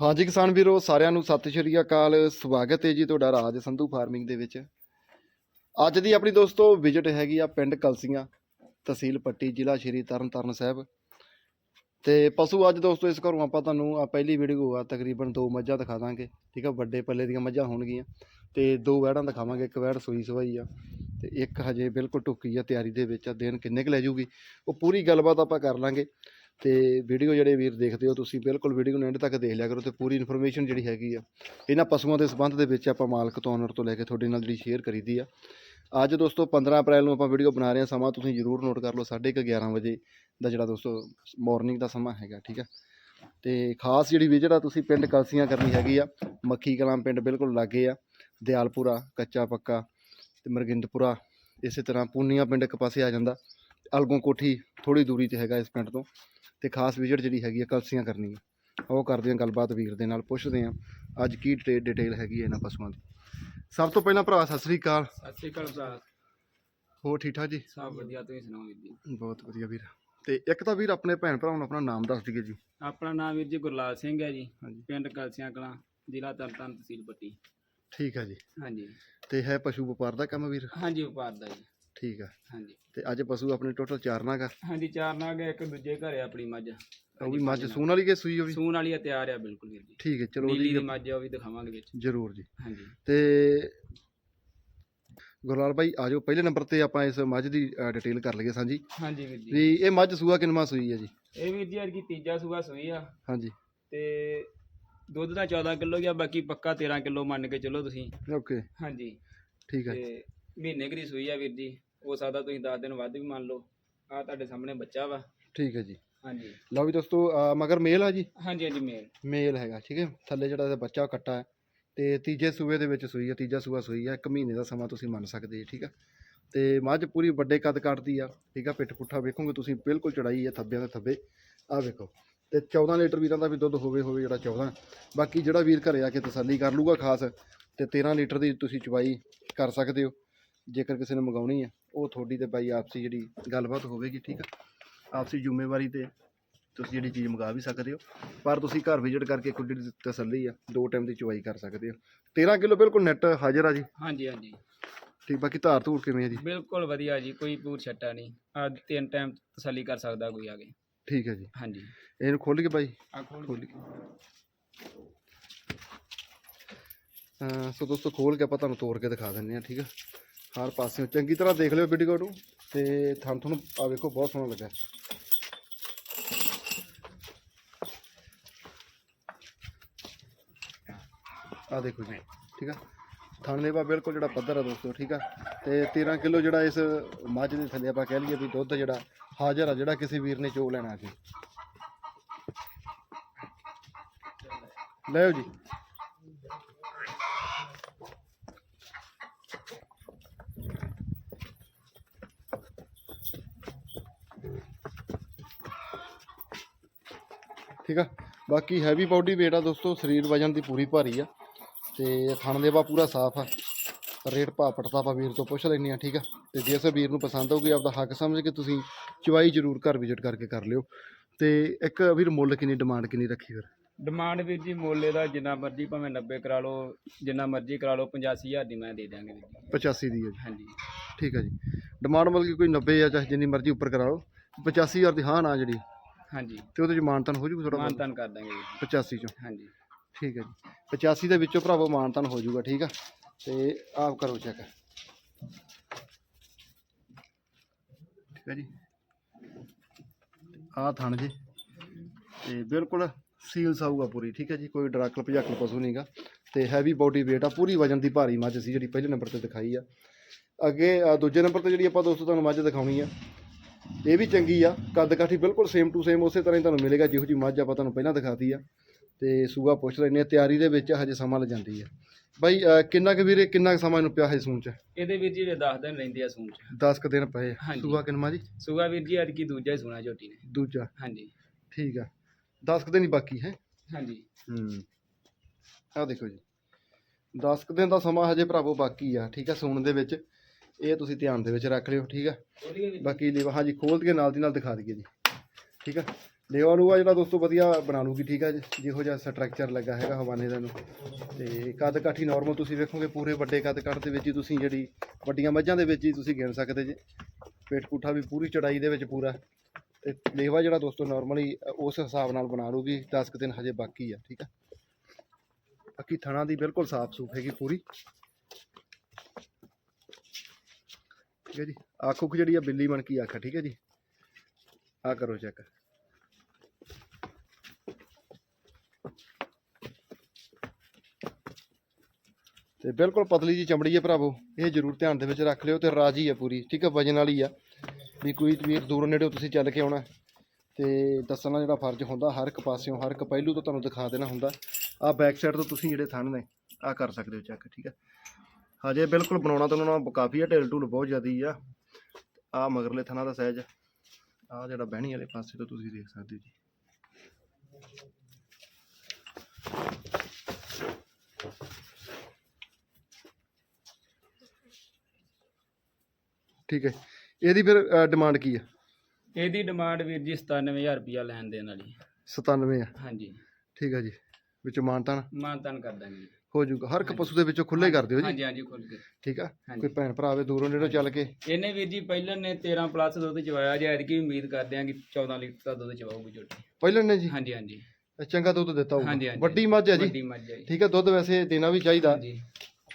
ਹਾਂਜੀ ਕਿਸਾਨ ਵੀਰੋ, ਸਾਰਿਆਂ ਨੂੰ ਸਤਿ ਸ਼੍ਰੀ ਅਕਾਲ। ਸਵਾਗਤ ਹੈ ਜੀ ਤੁਹਾਡਾ ਰਾਜ ਸੰਧੂ ਫਾਰਮਿੰਗ ਦੇ ਵਿੱਚ। ਅੱਜ ਦੀ ਆਪਣੀ ਦੋਸਤੋ ਵਿਜ਼ਿਟ ਹੈਗੀ ਆ ਪਿੰਡ ਕਲਸੀਆਂ, ਤਹਿਸੀਲ ਪੱਟੀ, ਜ਼ਿਲ੍ਹਾ ਸ਼੍ਰੀ ਤਰਨਤਾਰਨ ਸਾਹਿਬ। ਤੇ ਪਸ਼ੂ ਅੱਜ ਦੋਸਤੋ, ਇਸ ਘਰੋਂ ਆਪਾਂ ਤੁਹਾਨੂੰ ਆ ਪਹਿਲੀ ਵੀਡੀਓ ਆ, ਤਕਰੀਬਨ ਦੋ ਮੱਝਾਂ ਦਿਖਾ ਦਾਂਗੇ, ਠੀਕ ਆ? ਵੱਡੇ ਪੱਲੇ ਦੀਆਂ ਮੱਝਾਂ ਹੋਣਗੀਆਂ ਤੇ ਦੋ ਵਹਿੜਾਂ ਦਿਖਾਵਾਂਗੇ, ਇੱਕ ਵੈੜ ਸੂਈ ਸਵਾਈ ਆ ਤੇ ਇੱਕ ਹਜੇ ਬਿਲਕੁਲ ਟੁੱਕੀ ਆ ਤਿਆਰੀ ਦੇ ਵਿੱਚ ਆ ਦੇਣ ਕਿੰਨੇ ਕੁ ਲੈ ਜੂਗੀ? ਉਹ ਪੂਰੀ ਗੱਲਬਾਤ ਆਪਾਂ ਕਰ ਲਾਂਗੇ। ਤੇ ਵੀਡੀਓ ਜਿਹੜੇ ਵੀਰ ਦੇਖਦੇ ਹੋ, ਤੁਸੀਂ ਬਿਲਕੁਲ ਵੀਡੀਓ ਨੂੰ ਐਂਡ ਤੱਕ ਦੇਖ ਲਿਆ ਕਰੋ ਤੇ ਪੂਰੀ ਇਨਫੋਰਮੇਸ਼ਨ ਜਿਹੜੀ ਹੈਗੀ ਆ, ਇਹਨਾਂ ਪਸ਼ੂਆਂ ਦੇ ਸੰਬੰਧ ਦੇ ਵਿੱਚ ਆਪਾਂ ਮਾਲਕ ਤੋਂ ਓਨਰ ਤੋਂ ਲੈ ਕੇ ਤੁਹਾਡੇ ਨਾਲ ਜਿਹੜੀ ਸ਼ੇਅਰ ਕਰੀਦੀ ਆ। ਅੱਜ ਦੋਸਤੋ 15 ਅਪ੍ਰੈਲ ਨੂੰ ਆਪਾਂ ਵੀਡੀਓ ਬਣਾ ਰਹੇ ਹਾਂ, ਸਮਾਂ ਤੁਸੀਂ ਜ਼ਰੂਰ ਨੋਟ ਕਰ ਲਓ 11:30 ਵਜੇ ਦਾ ਜਿਹੜਾ ਦੋਸਤੋ ਮਾਰਨਿੰਗ ਦਾ ਸਮਾਂ ਹੈਗਾ, ਠੀਕ ਆ। ਤੇ ਖਾਸ ਜਿਹੜੀ ਵਿਜ਼ਿਟ ਆ, ਤੁਸੀਂ ਪਿੰਡ ਕਲਸੀਆਂ ਕਰਨੀ ਹੈਗੀ ਆ, ਮੱਖੀ ਕਲਾਂ ਪਿੰਡ ਬਿਲਕੁਲ ਲਾਗੇ ਆ, ਦਿਆਲਪੁਰਾ, ਕੱਚਾ ਪੱਕਾ ਤੇ ਮਰਗਿੰਦਪੁਰਾ, ਇਸੇ ਤਰ੍ਹਾਂ ਪੂਨੀਆਂ ਪਿੰਡ ਇੱਕ ਪਾਸੇ ਆ ਜਾਂਦਾ, ਅਲਗੋਂ ਕੋਠੀ ਥੋੜੀ ਦੂਰੀ ਤੇ ਹੈਗਾ ਇਸ ਪਿੰਡ ਤੋਂ। ਤੇ ਖਾਸ ਵਿਜ਼ਿਟ ਜਿਹੜੀ ਹੈਗੀ ਆ ਕਲਸੀਆਂ ਕਰਨੀ ਆ। ਉਹ ਕਰਦੇ ਆ ਗੱਲਬਾਤ ਵੀਰ ਦੇ ਨਾਲ ਪੁੱਛਦੇ ਆ। ਅੱਜ ਕੀ ਡਿਟੇਲ ਹੈਗੀ ਹੈ ਇਹਨਾਂ ਪਸ਼ੂਆਂ ਦੀ? ਸਭ ਤੋਂ ਪਹਿਲਾਂ ਭਰਾ ਸਤਿ ਸ੍ਰੀ ਅਕਾਲ। ਸਤਿ ਸ਼੍ਰੀ ਅਕਾਲ ਭਰਾ। ਹੋਰ ਠੀਕ ਠਾਕ ਜੀ? ਸਭ ਵਧੀਆ ਤੁਸੀਂ ਸੁਣਾਓ ਵੀਰ ਜੀ? ਬਹੁਤ ਵਧੀਆ ਵੀਰ। ਤੇ ਇੱਕ ਤਾਂ ਵੀਰ ਆਪਣੇ ਭੈਣ ਭਰਾਵਾਂ ਨੂੰ ਆਪਣਾ ਨਾਮ ਦੱਸ ਦਈਏ ਜੀ। ਆਪਣਾ ਨਾਮ ਵੀਰ ਜੀ ਗੁਰਲਾਲ ਸਿੰਘ ਹੈ ਜੀ। ਪਿੰਡ ਕਲਸੀਆਂ ਕਲਾਂ ਜ਼ਿਲ੍ਹਾ ਤਰਨਤਾਰਨ ਤਹਿਸੀਲ ਪੱਟੀ। ਠੀਕ ਹੈ ਜੀ। ਹਾਂਜੀ। ਤੇ ਹੈ ਪਸ਼ੂ ਵਪਾਰ ਦਾ ਕੰਮ ਵੀਰ? ਹਾਂਜੀ ਵਪਾਰ ਦਾ ਜੀ। ਠੀਕ ਆ। ਹਾਂਜੀ। ਤੇ ਅੱਜ ਪਸ਼ੂ ਆਪਣੇ ਟੋਟਲ ਚਾਰ ਨਾਗ ਆ। ਹਾਂਜੀ ਚਾਰ ਨਾਗ ਹੈ, ਇੱਕ ਦੂਜੇ ਘਰੇ ਆਪਣੀ ਮੱਝ। ਉਹ ਵੀ ਮੱਝ ਸੂਣ ਵਾਲੀ ਕਿ ਸੂਈ ਉਹ ਵੀ? ਸੂਣ ਵਾਲੀ ਆ ਤਿਆਰ ਆ ਬਿਲਕੁਲ ਵੀਰ ਜੀ। ਠੀਕ ਹੈ ਚਲੋ ਨੀਲੀ ਦੀ ਉਹਦੀ ਮੱਝ ਆ ਉਹ ਵੀ ਦਿਖਾਵਾਂਗੇ ਵਿੱਚ। ਜ਼ਰੂਰ ਜੀ। ਹਾਂਜੀ। ਤੇ ਗੁਰਲਾਲ ਭਾਈ ਆਜੋ ਪਹਿਲੇ ਨੰਬਰ ਤੇ ਆਪਾਂ ਇਸ ਮੱਝ ਦੀ ਡਿਟੇਲ ਕਰ ਲਈਏ ਸਾਂਝੀ। ਹਾਂਜੀ ਵੀਰ ਜੀ। ਵੀ ਇਹ ਮੱਝ ਸੂਆ ਕਿੰਨਵਾਂ ਸੂਈ ਹੈ ਜੀ? ਇਹ ਵੀਰ ਜੀ ਅੱਜ ਕੀ ਤੀਜਾ ਸੂਆ ਸੂਈ ਆ। ਹਾਂਜੀ। ਤੇ ਦੁੱਧ ਦਾ 14 ਕਿਲੋ ਗਿਆ ਬਾਕੀ ਪੱਕਾ 13 ਕਿਲੋ ਮੰਨ ਕੇ ਚੱਲੋ ਤੁਸੀਂ। ਓਕੇ। ਹਾਂਜੀ। ਠੀਕ ਹੈ ਤੇ ਮਹੀਨੇ ਕੁ ਦੀ ਸੂਈ ਆ ਵੀਰ ਜੀ। ਹੋ ਸਕਦਾ ਤੁਸੀਂ 10 ਦਿਨ ਵੱਧ ਵੀ ਮੰਨ ਲਓ। ਆ ਤੁਹਾਡੇ ਸਾਹਮਣੇ ਬੱਚਾ ਵਾ। ਠੀਕ ਹੈ ਜੀ। ਹਾਂਜੀ। ਲਓ ਵੀ ਦੋਸਤੋ ਅਹ ਮਗਰ ਮੇਲ ਆ ਜੀ? ਹਾਂਜੀ ਹਾਂਜੀ ਮੇਲ। ਮੇਲ ਹੈਗਾ ਠੀਕ ਹੈ। ਥੱਲੇ ਜਿਹੜਾ ਇਹਦਾ ਬੱਚਾ ਕੱਟਾ ਹੈ ਤੇ ਤੀਜੇ ਸੂਏ ਦੇ ਵਿੱਚ ਸੂਈ ਹੈ ਤੀਜਾ ਸੂਆ ਸੂਈ ਹੈ ਇੱਕ ਮਹੀਨੇ ਦਾ ਸਮਾਂ ਤੁਸੀਂ ਮੰਨ ਸਕਦੇ ਜੀ ਠੀਕ ਆ। ਤੇ ਮੱਝ ਪੂਰੀ ਵੱਡੇ ਕੱਦ ਕੱਟਦੀ ਆ ਠੀਕ ਆ ਪਿੱਠ ਪੁੱਠਾ ਵੇਖੋਗੇ ਤੁਸੀਂ ਬਿਲਕੁਲ ਚੜਾਈ ਹੈ ਥੱਬਿਆਂ ਦੇ ਥੱਬੇ ਆ ਵੇਖੋ। ਤੇ 14 ਲੀਟਰ ਵੀਰਾਂ ਦਾ ਵੀ ਦੁੱਧ ਹੋਵੇ ਹੋਵੇ ਜਿਹੜਾ 14 ਬਾਕੀ ਜਿਹੜਾ ਵੀਰ ਘਰੇ ਆ ਕੇ ਤਸੱਲੀ ਕਰ ਲੂਗਾ ਖਾਸ ਤੇ 13 ਲੀਟਰ ਦੀ ਤੁਸੀਂ ਚਵਾਈ ਕਰ ਸਕਦੇ ਹੋ ਜੇਕਰ ਕਿਸੇ ਨੇ ਮੰਗਾਉਣੀ ਆ। ਉਹ ਤੁਹਾਡੀ ਤੇ ਬਾਈ ਆਪਸੀ ਜਿਹੜੀ ਗੱਲਬਾਤ ਹੋਵੇਗੀ ਠੀਕ ਆ? ਆਪਸੀ ਜ਼ਿੰਮੇਵਾਰੀ ਤੇ ਤੁਸੀਂ ਜਿਹੜੀ ਚੀਜ਼ ਮੰਗਾ ਵੀ ਸਕਦੇ ਹੋ। ਪਰ ਤੁਸੀਂ ਘਰ ਵਿਜ਼ਿਟ ਕਰਕੇ ਖੁਦ ਦੀ ਤਸੱਲੀ ਆ ਦੋ ਟਾਈਮ ਦੀ ਚਵਾਈ ਕਰ ਸਕਦੇ ਹੋ। 13 ਕਿਲੋ ਬਿਲਕੁਲ ਨੈਟ ਹਾਜ਼ਰ ਆ ਜੀ। ਹਾਂਜੀ ਹਾਂਜੀ। ਠੀਕ ਬਾਕੀ ਧਾਰ ਧੂਰ ਕਿਵੇਂ ਆ ਜੀ? ਬਿਲਕੁਲ ਵਧੀਆ ਜੀ ਕੋਈ ਪੂਰ ਛੱਟਾ ਨਹੀਂ। ਆ ਤਿੰਨ ਟਾਈਮ ਤਸੱਲੀ ਕਰ ਸਕਦਾ ਕੋਈ ਆ ਕੇ। ਠੀਕ ਹੈ ਜੀ। ਹਾਂਜੀ। ਇਹਨੂੰ ਖੋਲ ਕੇ ਬਾਈ। ਆ ਖੋਲ ਖੋਲ ਕੇ। ਅਹ ਸੋ ਦੋਸਤੋ ਖੋਲ ਕੇ ਆਪਾਂ ਤੁਹਾਨੂੰ ਤੋੜ ਕੇ ਦਿਖਾ ਦਿੰਨੇ ਆ ਠੀਕ ਆ? ਹਰ ਪਾਸਿਓਂ। ਚੰਗੀ ਤਰ੍ਹਾਂ ਦੇਖ ਲਿਓ ਵੀਡੀਓ ਨੂੰ ਤੇ ਤੁਹਾਨੂੰ ਤੁਹਾਨੂੰ ਆ ਵੇਖੋ, ਬਹੁਤ ਸੋਹਣਾ ਲੱਗਾ। ਆ ਦੇਖੋ ਜੀ, ਠੀਕ ਆ? ਥਣ ਲੇਵਾ ਬਿਲਕੁਲ ਜਿਹੜਾ ਪੱਧਰ ਆ ਦੋਸਤੋ, ਠੀਕ ਆ? ਤੇ 13 ਕਿਲੋ ਜਿਹੜਾ ਇਸ ਮੱਝ ਦੇ ਥੱਲੇ ਆਪਾਂ ਕਹਿ ਲਈਏ ਵੀ ਦੁੱਧ ਜਿਹੜਾ ਹਾਜ਼ਰ ਆ, ਜਿਹੜਾ ਕਿਸੇ ਵੀਰ ਨੇ ਚੋਗ ਲੈਣਾ ਸੀ ਲੈ ਜੀ। ਠੀਕ ਆ? ਬਾਕੀ ਹੈਵੀ ਬਾਡੀ weight ਆ ਦੋਸਤੋ ਸਰੀਰ ਵਜਨ ਦੀ ਪੂਰੀ ਭਾਰੀ ਆ। ਤੇ ਥਣ ਦੇਵਾ ਪੂਰਾ ਸਾਫ਼ ਆ। ਰੇਟ ਭਾ ਪਟਦਾ ਆਪਾਂ ਵੀਰ ਤੋਂ ਪੁੱਛ ਲੈਂਦੇ ਆ ਠੀਕ ਆ? ਤੇ ਜੇ ਕਿਸੇ ਵੀਰ ਨੂੰ ਪਸੰਦ ਆਊਗੀ ਆਪਦਾ ਹੱਕ ਸਮਝ ਕੇ ਤੁਸੀਂ ਚਵਾਈ ਜ਼ਰੂਰ ਘਰ ਵਿਜ਼ਿਟ ਕਰਕੇ ਕਰ ਲਿਓ। ਤੇ ਇੱਕ ਵੀਰ ਮੁੱਲ ਕਿੰਨੀ ਡਿਮਾਂਡ ਕਿੰਨੀ ਰੱਖੀ ਫਿਰ? ਡਿਮਾਂਡ ਵੀਰ ਜੀ ਮੋਲੇ ਦਾ ਜਿੰਨਾ ਮਰਜ਼ੀ ਭਾਵੇਂ 90 ਕਰਾ ਲਓ ਜਿੰਨਾ ਮਰਜ਼ੀ ਕਰਾ ਲਓ 85000 ਦੀ ਮੈਂ ਦੇ ਦਿਆਂਗੇ ਵੀਰ ਜੀ। 85 ਦੀ ਹੈ ਜੀ। ਹਾਂਜੀ। ਠੀਕ ਹੈ ਜੀ। ਡਿਮਾਂਡ ਮਤਲਬ ਕਿ ਕੋਈ 90 ਆ ਚਾਹੇ ਜਿੰਨੀ ਮਰਜ਼ੀ ਉੱਪਰ ਕਰਾ ਲਓ। 85000 ਦੀ ਹਾਂ ਨਾ ਜਿਹੜੀ ਹਾਂਜੀ। ਤੇ ਉਹਦੇ ਚ ਮਾਨਤਨ ਹੋ ਜੂਗਾ ਥੋੜਾ ਮਾਨਤਨ ਕਰ ਦਾਂਗੇ ਜੀ। 85 ਚੋਂ? ਹਾਂਜੀ। ਠੀਕ ਹੈ ਜੀ। 85 ਦੇ ਵਿੱਚੋਂ ਭਰਾਵੋ ਮਾਨਤਨ ਹੋ ਜੂਗਾ ਠੀਕ ਆ? ਤੇ ਆਪ ਕਰੋ ਚੈੱਕ। ਠੀਕ ਹੈ ਜੀ। ਆਹ ਥਣ ਜੀ। ਤੇ ਬਿਲਕੁਲ ਸੀਲ ਸਾਊਗਾ ਪੂਰੀ ਠੀਕ ਹੈ ਜੀ? ਕੋਈ ਡਰਾਕਲ ਭਜਾਕਲ ਪਸ਼ੂ ਨਹੀਂਗਾ ਤੇ ਹੈਵੀ ਬਾਡੀ weight ਆ ਪੂਰੀ ਵਜਨ ਦੀ ਭਾਰੀ ਮੱਝ ਸੀ ਜਿਹੜੀ ਪਹਿਲੇ ਨੰਬਰ ਤੇ ਦਿਖਾਈ ਆ। ਅੱਗੇ ਦੂਜੇ ਨੰਬਰ ਤੇ ਜਿਹੜੀ ਆਪਾਂ ਦੋਸਤੋ ਤੁਹਾਨੂੰ ਮੱਝ ਦਿਖਾਉਣੀ ਆ ਇਹ ਵੀ ਚੰਗੀ ਆ ਕੱਦ ਕਾਠੀ ਬਿਲਕੁਲ ਸੇਮ ਟੂ ਸੇਮ ਉਸੇ ਤਰ੍ਹਾਂ ਹੀ ਤੁਹਾਨੂੰ ਮਿਲੇਗਾ ਜਿਹੋ ਜੀ ਮੱਝ ਆਪਾਂ ਤੁਹਾਨੂੰ ਪਹਿਲਾਂ ਦਿਖਾਤੀ ਆ। ਤੇ ਸੂਆ ਪੁੱਛ ਲੈਨੇ ਤਿਆਰੀ ਦੇ ਵਿੱਚ ਹਜੇ ਸਮਾਂ ਜਾਂਦੀ ਆ। ਬਾਈ ਕਿੰਨਾ ਕੁ ਵੀਰੇ ਕਿੰਨਾ ਕੁ ਸਮਾਂ ਇਹਨੂੰ ਪਿਆ ਹੈ ਸੂਣ ਚ? ਇਹਦੇ ਵੀਰ ਜੀ 10 ਦਿਨ ਰਹਿੰਦੇ ਆ ਸੂਣ ਚ। 10 ਕੁ ਦਿਨ ਪਏ। ਹਾਂਜੀ। ਸੂਆ ਕਿੰਨਾ ਜੀ? ਸੂਆ ਵੀਰ ਜੀ ਅੱਜ ਕੀ ਦੂਜਾ ਹੀ ਸੂਣਾ ਝੋਟੀ ਨੇ। ਦੂਜਾ। ਹਾਂਜੀ। ਠੀਕ ਆ। 10 ਕੁ ਦਿਨ ਹੀ ਬਾਕੀ ਹੈ। ਹਾਂਜੀ। ਹੂੰ। ਦੇਖੋ ਜੀ। 10 ਕੁ ਦਿਨ ਦਾ ਸਮਾਂ ਹਜੇ ਭਰਾਵੋ ਬਾਕੀ ਆ ਠੀਕ ਆ ਸੂਣ ਦੇ ਵਿੱਚ। ਇਹ ਤੁਸੀਂ ਧਿਆਨ ਦੇ ਵਿੱਚ ਰੱਖ ਲਿਓ ਠੀਕ ਆ? ਬਾਕੀ ਲੀਵਾ ਹਾਂਜੀ ਖੋਲ ਕੇ ਨਾਲ ਦੀ ਨਾਲ ਦਿਖਾ ਦਈਏ ਜੀ ਠੀਕ ਆ? ਲੇਵਾ ਲੂਆ ਜਿਹੜਾ ਦੋਸਤੋ ਵਧੀਆ ਬਣਾ ਲੂਗੀ ਠੀਕ ਹੈ ਜੀ? ਜਿਹੋ ਜਿਹਾ ਸਟਰਕਚਰ ਲੱਗਾ ਹੈਗਾ ਹਵਾਨੇ ਦਾ ਨੂੰ ਤੇ ਕੱਦ ਕਾਠੀ ਨਾਰਮਲ ਤੁਸੀਂ ਵੇਖੋਗੇ ਪੂਰੇ ਵੱਡੇ ਕੱਦ ਕਾਠ ਦੇ ਵਿੱਚ ਹੀ ਤੁਸੀਂ ਜਿਹੜੀ ਵੱਡੀਆਂ ਮੱਝਾਂ ਦੇ ਵਿੱਚ ਹੀ ਤੁਸੀਂ ਗਿਣ ਸਕਦੇ ਜੇ। ਪੇਟ ਪੁੱਠਾ ਵੀ ਪੂਰੀ ਚੜਾਈ ਦੇ ਵਿੱਚ ਪੂਰਾ। ਤੇ ਲੇਵਾ ਜਿਹੜਾ ਦੋਸਤੋ ਨਾਰਮਲੀ ਉਸ ਹਿਸਾਬ ਨਾਲ ਬਣਾ ਲੂਗੀ 10 ਕੁ ਦਿਨ ਹਜੇ ਬਾਕੀ ਆ ਠੀਕ ਹੈ ਬਾਕੀ ਥਣਾ ਦੀ ਬਿਲਕੁਲ ਸਾਫ਼ ਸੂਫ ਹੈਗੀ ਪੂਰੀ। ਠੀਕ ਹੈ ਜੀ। ਅੱਖ ਉੱਖ ਜਿਹੜੀ ਆ, ਬਿੱਲੀ ਬਣ ਕੇ ਅੱਖ ਠੀਕ ਹੈ ਜੀ। ਆ ਕਰੋ ਚੈੱਕ ਤੇ ਬਿਲਕੁਲ ਪਤਲੀ ਜੀ ਚਮੜੀ ਹੈ ਭਰਾਵੋ। ਇਹ ਜ਼ਰੂਰ ਧਿਆਨ ਦੇ ਵਿੱਚ ਰੱਖ ਲਿਓ ਤੇ ਰਾਜੀ ਹੈ ਪੂਰੀ। ਠੀਕ ਹੈ, ਵਜਨ ਵਾਲੀ ਆ। ਵੀ ਕੋਈ ਵੀਰ ਦੂਰੋਂ ਨੇੜੇੋਂ ਤੁਸੀਂ ਚੱਲ ਕੇ ਆਉਣਾ ਤੇ ਦੱਸਣਾ ਜਿਹੜਾ ਫਰਜ਼ ਹੁੰਦਾ, ਹਰ ਇੱਕ ਪਾਸਿਓਂ, ਹਰ ਇੱਕ ਪਹਿਲੂ ਤੋਂ ਤੁਹਾਨੂੰ ਦਿਖਾ ਦੇਣਾ ਹੁੰਦਾ। ਆ ਬੈਕ ਸਾਈਡ ਤੋਂ ਤੁਸੀਂ ਜਿਹੜੇ ਥਣ ਨੇ ਆ ਕਰ ਸਕਦੇ ਹੋ ਚੈੱਕ ਠੀਕ ਹੈ। ਹਜੇ ਬਿਲਕੁਲ ਬਣਾਉਣਾ ਤਾਂ ਉਹਨਾਂ ਨੂੰ ਕਾਫੀ ਆ ਢਿੱਲ ਢੁੱਲ ਬਹੁਤ ਜ਼ਿਆਦੀ ਆ। ਆ ਮਗਰਲੇ ਥਣਾ ਦਾ ਸਾਈਜ਼ ਆ। ਜਿਹੜਾ ਬਹਿਣੀ ਵਾਲੇ ਪਾਸੇ ਤੋਂ ਤੁਸੀਂ ਦੇਖ ਸਕਦੇ ਹੋ ਜੀ। ਠੀਕ ਹੈ। ਇਹਦੀ ਫਿਰ ਡਿਮਾਂਡ ਕੀ ਆ? ਇਹਦੀ ਡਿਮਾਂਡ ਵੀਰ ਜੀ 97000 ਰੁਪਇਆ ਲੈਣ ਦੇਣ ਵਾਲੀ। 97 ਆ। ਹਾਂਜੀ। ਠੀਕ ਹੈ ਜੀ। ਵਿੱਚੋਂ ਮਾਨਤਾਨ? ਮਾਨਤਨ ਕਰ ਦਾਂਗੇ ਜੀ। ਹੋ ਜਾਊਗਾ। ਹਰ ਇੱਕ ਪਸ਼ੂ ਦੇ ਵਿੱਚੋਂ ਖੁੱਲੇ ਕਰ ਦਿਓ ਜੀ। ਹਾਂਜੀ ਹਾਂਜੀ ਖੁੱਲ ਕੇ। ਠੀਕ ਆ? ਹਾਂਜੀ। ਕੋਈ ਭੈਣ ਭਰਾ ਆਵੇ ਦੂਰੋਂ ਨੇੜੋਂ ਚੱਲ ਕੇ। ਇਹਨੇ ਵੀਰ ਜੀ ਪਹਿਲਾਂ ਨੇ 13 ਪਲੱਸ ਦੁੱਧ ਚਵਾਇਆ ਜੇ ਐਤਕੀ ਉਮੀਦ ਕਰਦੇ ਆਂ ਕਿ 14 ਲੀਟਰ ਦਾ ਦੁੱਧ ਚਵਾਊਗੀ ਝੋਟੀ। ਪਹਿਲਾਂ ਨੇ ਜੀ? ਹਾਂਜੀ ਹਾਂਜੀ। ਚੰਗਾ ਦੁੱਧ ਦਿੱਤਾ ਹਾਂਜੀ, ਹੋਊਗਾ। ਹਾਂਜੀ। ਵੱਡੀ ਮੱਝ ਹੈ ਜੀ। ਵੱਡੀ ਮੱਝ ਹੈ ਜੀ। ਠੀਕ ਹੈ ਦੁੱਧ ਵੈਸੇ ਦੇਣਾ ਵੀ ਚਾਹੀਦਾ। ਹਾਂਜੀ।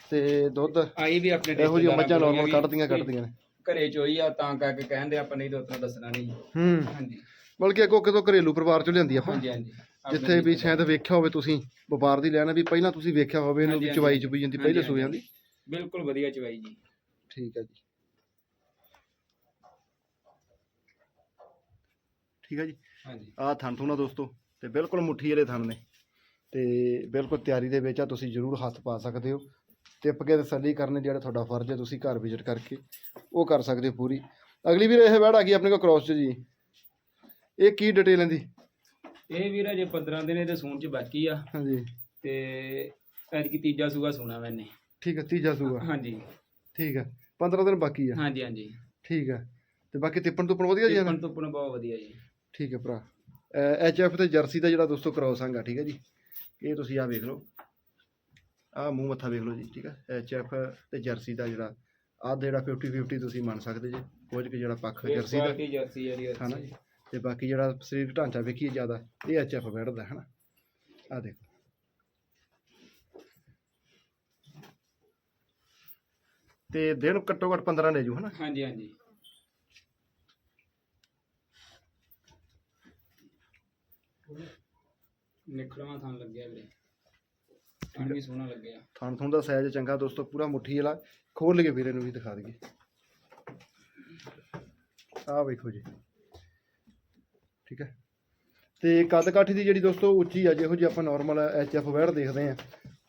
ਤੇ ਦੁੱਧ ਆਈ ਵੀ ਆਪਣੇ ਇਹੋ ਜਿਹੀਆਂ ਮੱਝਾਂ ਰਿਸ਼ਤੇਦਾਰਾਂ ਨਾਰਮਲ ਕੋਲ ਕੱਢਦੀਆਂ ਵੀ ਕੱਢਦੀਆਂ ਨੇ। ਘਰੇ ਚੋਈ ਆ ਤਾਂ ਕਰਕੇ ਕਹਿੰਦੇ ਆਪਾਂ ਨਹੀਂ ਤਾਂ ਉਤਨਾ ਦੱਸਣਾ ਨਹੀਂ। ਹੂੰ। ਹਾਂਜੀ। ਬਲਕਿ ਅੱਗੋਂ ਕਿਤੋਂ ਘਰੇਲੂ ਪਰਿਵਾਰ ਚੋਂ ਲਿਆਂਦੀ ਆਪਾਂ। ਹਾਂਜੀ ਹਾਂਜੀ। ਜਿੱਥੇ ਵੀ ਸ਼ਾਇਦ ਵੇਖਿਆ ਹੋਵੇ ਤੁਸੀਂ ਵਪਾਰ ਦੀ ਲੈਣਾ ਵੀ ਪਹਿਲਾਂ ਤੁਸੀਂ ਵੇਖਿਆ ਹੋਵੇ ਇਹਨੂੰ ਵੀ ਹਾਂਜੀ, ਚਵਾਈ ਚੁਬਈ ਜਾਂਦੀ ਪਹਿਲੇ ਹਾਂਜੀ, ਦੀ। ਬਿਲਕੁਲ ਵਧੀਆ ਚਵਾਈ ਜੀ। ਠੀਕ ਹੈ ਜੀ। ਠੀਕ ਹੈ ਜੀ। ਹਾਂਜੀ। ਆਹ ਥਣ ਥੂਣਾ ਦੋਸਤੋ ਤੇ ਬਿਲਕੁਲ ਮੁੱਠੀ ਵਾਲੇ ਥਣ ਨੇ। ਤੇ ਬਿਲਕੁਲ ਤਿਆਰੀ ਦੇ ਵਿੱਚ ਆ ਤੁਸੀਂ ਜ਼ਰੂਰ ਹੱਥ ਪਾ ਸਕਦੇ ਹੋ। ਟਿੱਪ ਕੇ ਤਸੱਲੀ ਕਰਨੀ ਜਿਹੜਾ ਤੁਹਾਡਾ ਫਰਜ਼ ਹੈ ਤੁਸੀਂ ਘਰ ਵਿਜ਼ਿਟ ਕਰਕੇ ਉਹ ਕਰ ਸਕਦੇ ਹੋ ਪੂਰੀ। ਅਗਲੀ ਵੀਰ ਇਹ ਵੈੜ ਆ ਗਈ ਆਪਣੇ ਕੋਲ ਕ੍ਰੋਸ ਚ ਜੀ। ਇਹ ਕੀ ਡਿਟੇਲ ਇਹਦੀ? ਇਹ ਵੀਰ ਅਜੇ 15 ਦਿਨ ਇਹਦੇ ਸੂਣ ਚ ਬਾਕੀ ਆ। ਹਾਂਜੀ। ਤੇ ਐਤਕੀ ਤੀਜਾ ਸੂਆ ਸੁਣਾ ਮੈਨੇ ਠੀਕ ਹੈ ਤੀਜਾ ਸੂਆ। ਹਾਂਜੀ। ਠੀਕ ਹੈ 15 ਦਿਨ ਬਾਕੀ ਆ। ਹਾਂਜੀ ਹਾਂਜੀ। ਠੀਕ ਹੈ ਤੇ ਬਾਕੀ ਤਿੱਪਣ ਤੁੱਪਣ ਵਧੀਆ ਜੀ ਟਿੱਪਣ ਟੁੱਪਣ ਬਹੁਤ ਵਧੀਆ ਜੀ। ਠੀਕ ਹੈ ਭਰਾ। ਐਚ ਐਫ ਤੇ ਜਰਸੀ ਦਾ ਜਿਹੜਾ ਦੋਸਤੋ ਕ੍ਰੋਸ ਸੰਗ ਆ ਠੀਕ ਹੈ ਜੀ? ਇਹ ਤੁਸੀਂ ਆ ਵੇਖ ਲਓ। ਆ ਮੂੰਹ ਮੱਥਾ ਵੇਖ ਲਓ ਜੀ ਠੀਕ ਹੈ ਐਚ ਐਫ ਤੇ ਜਰਸੀ ਦਾ ਜਿਹੜਾ ਆਹ ਜਿਹੜਾ 50 50 ਤੁਸੀਂ ਮੰਨ ਸਕਦੇ ਜੀ। ਕੁਝ ਕਿ ਜਿਹੜਾ ਪੱਖ ਜਰਸੀ ਦਾ। ਜਰਸੀ ਹੈ ਜੀ। ਹਨਾ ਜੀ। ਤੇ ਬਾਕੀ ਜਿਹੜਾ ਸਰੀਰ ਢਾਂਚਾ ਵੇਖੀਏ ਜ਼ਿਆਦਾ ਇਹ ਐਚ ਐਫ ਬੈਠਦਾ ਹਨਾ? ਆ ਦੇਖੋ। ਤੇ ਦਿਨ ਘੱਟੋ ਘੱਟ 15 ਲੈ ਜੂ ਹਨਾ? ਹਾਂਜੀ ਹਾਂਜੀ। ਨਿਕਲਵਾ ਥਾਂ ਲੱਗਿਆ ਵੀਰੇ। ਥਾਂ ਵੀ ਸੋਹਣਾ ਲੱਗਿਆ। ਥਣ ਥਣ ਦਾ ਸਾਈਜ਼ ਚੰਗਾ ਦੋਸਤੋ ਪੂਰਾ ਮੁੱਠੀ ਵਾਲਾ। ਖੋਲ ਕੇ ਵੀਰੇ ਨੂੰ ਵੀ ਦਿਖਾ ਦਈਏ। ਆਹ ਵੇਖੋ ਜੀ। ਠੀਕ ਹੈ। ਤੇ ਕੱਦ ਕਾਠੀ ਦੀ ਜਿਹੜੀ ਦੋਸਤੋ ਉੱਚੀ ਆ ਜਿਹੋ ਜੀ ਆਪਾਂ ਨਾਰਮਲ ਐਚ ਐਫ ਵੈੜ ਦੇਖਦੇ ਆ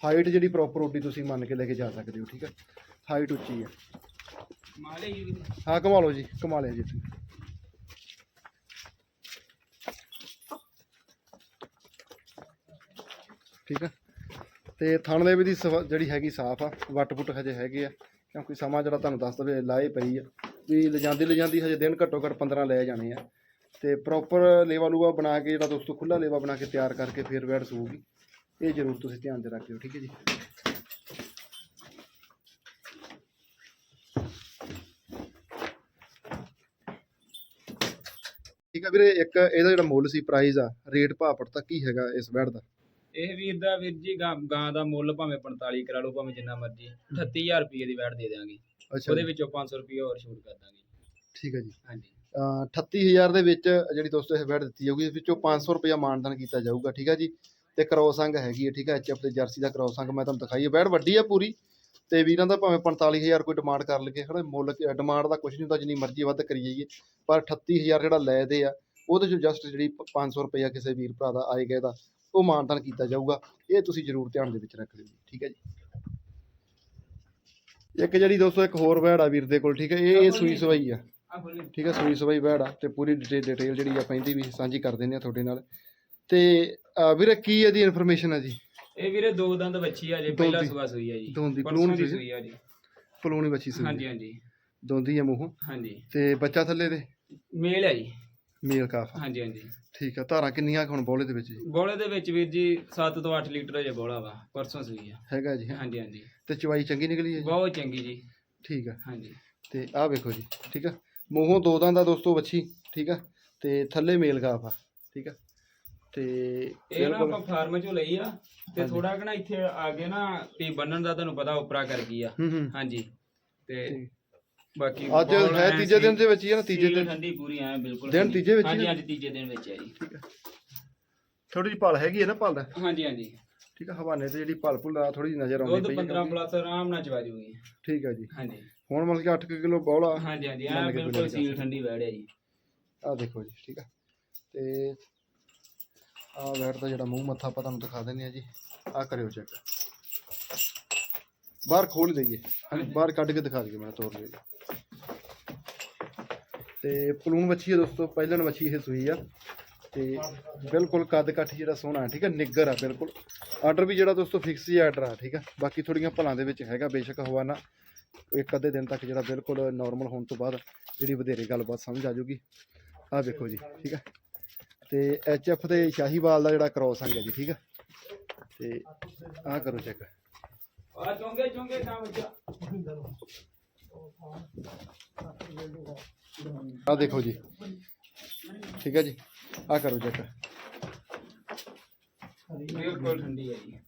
ਹਾਈਟ ਜਿਹੜੀ ਪ੍ਰੋਪਰ ਉੱਡੀ ਤੁਸੀਂ ਮੰਨ ਕੇ ਲੈ ਕੇ ਜਾ ਸਕਦੇ ਹੋ ਠੀਕ ਹੈ। ਹਾਈਟ ਉੱਚੀ ਆ। ਵੀਰੇ ਹਾਂ ਕਮਾ ਲਓ ਜੀ ਕਮਾ ਲਿਆ ਜੀ। ਠੀਕ ਹੈ। ਤੇ ਥਣ ਦੇ ਵੀ ਦੀ ਜਿਹੜੀ ਹੈਗੀ ਸਾਫ਼ ਆ ਵੱਟ ਪੁੱਟ ਹਜੇ ਹੈਗੇ ਆ ਕਿਉਂਕਿ ਸਮਾਂ ਜਿਹੜਾ ਤੁਹਾਨੂੰ ਦੱਸ ਦਵੇ ਲਾਏ ਪਈ ਆ। ਵੀ ਲਿਜਾਂਦੀ ਲਿਜਾਂਦੀ ਹਜੇ ਦਿਨ ਘੱਟੋ ਘੱਟ 15 ਲੈ ਜਾਣੇ ਆ। ਤੇ ਪ੍ਰੋਪਰ ਲੇਵਾ ਲੂਆ ਬਣਾ ਕੇ ਜਿਹੜਾ ਦੋਸਤੋ ਖੁੱਲਾ ਲੇਵਾ ਬਣਾ ਕੇ ਤਿਆਰ ਕਰਕੇ ਫਿਰ ਵੈੜ ਸੂਗੀ ਇਹ ਜ਼ਰੂਰ ਤੁਸੀਂ ਧਿਆਨ 'ਚ ਰੱਖਿਓ ਠੀਕ ਹੈ ਜੀ। ਠੀਕ ਆ ਵੀਰੇ ਇੱਕ ਇਹਦਾ ਜਿਹੜਾ ਮੁੱਲ ਸੀ ਪ੍ਰਾਈਸ ਆ ਰੇਟ ਭਾਅ ਪੜਤਾ ਕੀ ਹੈਗਾ ਇਸ ਵੈੜ ਦਾ? ਇਹ ਵੀਰ ਦਾ ਵੀਰ ਜੀ ਗਾਂ ਗਾਂ ਦਾ ਮੁੱਲ ਭਾਵੇਂ 45 ਕਰਾ ਲਓ ਭਾਵੇਂ ਜਿੰਨਾ ਮਰਜ਼ੀ 38000 ਰੁਪਏ ਦੀ ਵੈਟ ਦੇ ਦਿਆਂਗੇ। ਅੱਛਾ। ਉਹਦੇ ਵਿੱਚੋਂ 500 ਰੁਪਏ ਹੋਰ ਛੂਟ ਕਰ ਦਾਂਗੇ। ਠੀਕ ਹੈ ਜੀ। ਹਾਂਜੀ। 38000 ਦੇ ਵਿੱਚ ਜਿਹੜੀ ਦੋਸਤੋ ਇਹ ਵੈੜ ਦਿੱਤੀ ਜਾਊਗੀ ਇਸ ਵਿੱਚੋਂ 500 ਰੁਪਇਆ ਮਾਨਦਾਨ ਕੀਤਾ ਜਾਊਗਾ ਠੀਕ ਹੈ ਜੀ? ਤੇ ਕ੍ਰੋਸ ਅੰਗ ਹੈਗੀ ਹੈ ਠੀਕ ਹੈ ਐਚਐਫ ਤੇ ਜਰਸੀ ਦਾ ਕ੍ਰੋਸ ਅੰਗ ਮੈਂ ਤੁਹਾਨੂੰ ਦਿਖਾਈ ਹੈ ਵੈੜ ਵੱਡੀ ਆ ਪੂਰੀ ਤੇ ਵੀਰਾਂ ਦਾ ਭਾਵੇਂ 45000 ਕੋਈ ਡਿਮਾਂਡ ਕਰ ਲਗੇ ਹਨਾ? ਮੁੱਲ ਡਿਮਾਂਡ ਦਾ ਕੁਝ ਨਹੀਂ ਹੁੰਦਾ ਜਿੰਨੀ ਮਰਜ਼ੀ ਵੱਧ ਕਰੀ ਜਾਈਏ ਪਰ 38000 ਜਿਹੜਾ ਲੈ ਦੇ ਆ ਉਹਦੇ ਚੋਂ ਜਸਟ ਜਿਹੜੀ 500 ਰੁਪਇਆ ਕਿਸੇ ਵੀਰ ਭਰਾ ਦਾ ਆਏ ਗਏ ਦਾ ਉਹ ਮਾਨਦਾਨ ਕੀਤਾ ਜਾਊਗਾ। ਇਹ ਤੁਸੀਂ ਜ਼ਰੂਰ ਧਿਆਨ ਦੇ ਵਿੱਚ ਰੱਖ ਲਿਓ ਠੀਕ ਹੈ ਜੀ? ਇੱਕ ਜਿਹੜੀ ਦੋਸਤੋ ਇੱਕ ਹੋਰ ਵੈੜ ਆ ਵੀਰ ਦੇ ਕੋਲ ਠੀਕ ਹੈ ਇਹ ਸੂਈ ਸਵਾਈ ਆ। ਠੀਕ ਹੈ ਸੂਈ ਸਵਾਈ ਵੈੜ ਆ ਤੇ ਪੂਰੀ ਡਿਟੇਲ ਜਿਹੜੀ ਆ ਪੈਂਦੀ ਵੀ ਸਾਂਝੀ ਕਰ ਦਿੰਦੇ ਆ ਤੁਹਾਡੇ ਨਾਲ। ਤੇ ਵੀਰੇ ਕੀ ਇਹਦੀ ਇਨਫੋਰਮੇਸ਼ਨ ਹੈ ਜੀ? ਇਹ ਵੀਰੇ ਦੋ ਦੰਦ ਬੱਚੀ ਆ ਜੇ ਪਹਿਲਾ। ਸੂਆ ਸੂਈ ਆ ਜੀ। ਦੋਂਦੀ, ਪਲੂਣ ਦੀ ਸੂਈ। ਆ ਜੀ। ਫਲੋਣੀ ਬੱਚੀ ਸੂਈ ਹਾਂਜੀ ਹਾਂਜੀ। ਦੋਂਦੀ ਆ ਮੂੰਹ। ਹਾਂਜੀ। ਤੇ ਬੱਚਾ ਥੱਲੇ ਦੇ? ਮੇਲ ਆ ਜੀ। ਮੇਲ ਕਾਫ ਹਾਂਜੀ ਹਾਂਜੀ। ਠੀਕ ਆ ਧਾਰਾਂ ਕਿੰਨੀਆਂ ਹੁਣ ਬੋਲੇ ਦੇ ਵਿੱਚ ਜੀ? ਬੋਲੇ ਦੇ ਵਿੱਚ ਵੀਰ ਜੀ 7 ਤੋਂ 8 ਲੀਟਰ ਜੇ ਬੋਲਾ ਵਾ ਪਰਸੋਂ ਸੂਈ ਆ। ਹੈਗਾ ਜੀ ਹਾਂਜੀ ਹਾਂਜੀ। ਤੇ ਚਵਾਈ ਚੰਗੀ ਨਿਕਲੀ ਹੈ ਜੀ? ਬਹੁਤ ਚੰਗੀ ਜੀ। ਠੀਕ ਆ। ਹਾਂਜੀ। ਤੇ ਆਹ ਵੇਖੋ ਜੀ ਠੀਕ ਆ? ਮੂੰਹੋਂ ਦੋ ਦੰਦ ਦਾ ਦੋਸਤੋ ਵੱਛੀ ਠੀਕ ਆ? ਤੇ ਥੱਲੇ ਮੇਲ ਕਾਫ ਆ ਠੀਕ ਆ? ਤੇ ਇਹ ਨਾ ਆਪਾਂ ਫਾਰਮ ਚੋਂ ਲਈ ਆ ਤੇ ਥੋੜਾ ਕਣਾ ਇੱਥੇ ਆਗੇ ਨਾ ਤੀ ਬੰਨਣ ਦਾ ਤੁਹਾਨੂੰ ਪਤਾ ਉਪਰਾ ਕਰ ਗਈ ਆ। ਹਾਂਜੀ। ਤੇ। ਬਾਕੀ ਅੱਜ ਹੈ ਤੀਜੇ ਦਿਨ ਦੇ ਵਿੱਚ ਹੀ ਆ ਨਾ ਤੀਜੇ ਦਿਨ। ਠੰਡੀ ਪੂਰੀ ਐ ਬਿਲਕੁਲ ਦਿਨ। ਤੀਜੇ ਵਿੱਚ ਹਾਂਜੀ ਆ? ਹਾਂਜੀ ਤੀਜੇ ਦਿਨ ਵਿੱਚ ਹੈ ਜੀ। ਠੀਕ ਆ। ਥੋੜੀ ਜਿਹੀ ਪਲ ਹੈਗੀ ਹੈ ਨਾ ਪਲ ਦਾ ਹਾਂਜੀ ਹਾਂਜੀ। ਠੀਕ ਆ ਹਵਾਨੇ ਤੇ ਜਿਹੜੀ ਪਲ ਆ ਥੋੜੀ ਜਿਹੀ ਨਜ਼ਰ ਆਉਂਦੀ ਪਈ 15 ਹੈ ਪਲੱਸ ਆਰਾਮ ਨਾਲ ਚਵਾ ਜੂਗੀ। ਠੀਕ ਆ ਜੀ। ਹਾਂਜੀ। ਹੁਣ ਮਤਲਬ ਕਿ 8 ਕਿਲੋ ਬੌਲਾ ਹਾਂਜੀ ਹਾਂਜੀ ਕੇ ਬਿਲਕੁਲ ਸੀਲ ਠੰਡੀ ਬੈੜਿਆ ਜੀ। ਆ ਦੇਖੋ ਜੀ ਠੀਕ ਆ। ਤੇ ਆ ਵੈਟ ਦਾ ਜਿਹੜਾ ਮੂੰਹ ਮੱਥਾ ਆਪਾਂ ਤੁਹਾਨੂੰ ਦਿਖਾ ਦਿੰਦੇ ਆ ਜੀ। ਆ ਕਰਿਓ ਚੈੱਕ ਬਾਹਰ ਖੋਲ ਦਈਏ ਬਾਹਰ ਕੱਢ ਕੇ ਦਿਖਾ ਦਈਏ ਮੈਂ ਤੋੜ ਲਈ ਤੇ ਪਲੂਨ ਵੱਛੀ ਹੈ ਦੋਸਤੋ ਪਹਿਲਣ ਵੱਛੀ ਇਹ ਸੂਈ ਆ। ਤੇ ਬਿਲਕੁਲ ਕੱਦ ਕੱਠ ਜਿਹੜਾ ਸੋਹਣਾ ਹੈ, ਠੀਕ ਹੈ ਨਿੱਗਰ ਆ ਬਿਲਕੁਲ। ਆਰਡਰ ਵੀ ਜਿਹੜਾ ਦੋਸਤੋ ਫਿਕਸ ਹੀ ਆਰਡਰ ਆ ਠੀਕ ਆ। ਬਾਕੀ ਥੋੜੀਆਂ ਭਲਾਂ ਦੇ ਵਿੱਚ ਹੈਗਾ ਬੇਸ਼ੱਕ ਹਵਾਨਾ ਇੱਕ ਅੱਧੇ ਦਿਨ ਤੱਕ ਜਿਹੜਾ ਬਿਲਕੁਲ ਨਾਰਮਲ ਹੋਣ ਤੋਂ ਬਾਅਦ ਜਿਹੜੀ ਵਧੇਰੇ ਗੱਲਬਾਤ ਸਮਝ ਆ ਜਾਊਗੀ। ਆਹ ਵੇਖੋ ਜੀ ਠੀਕ ਆ? ਤੇ ਐਚ ਐਫ ਤੇ ਸ਼ਾਹੀਵਾਲ ਦਾ ਜਿਹੜਾ ਕ੍ਰੋਸ ਹੈ ਜੀ ਠੀਕ ਆ? ਤੇ ਆਹ ਕਰੋ ਚੈੱਕ ਆ ਚੋਂਗੇ ਚੋਂਗੇ ਕੰਮ ਬੱਚਾ ਆਹ ਦੇਖੋ ਜੀ ਠੀਕ ਹੈ ਜੀ? ਆਹ ਕਰੋ ਚੈੱਕ ਬਿਲਕੁਲ ਠੰਡੀ ਹੈ ਜੀ।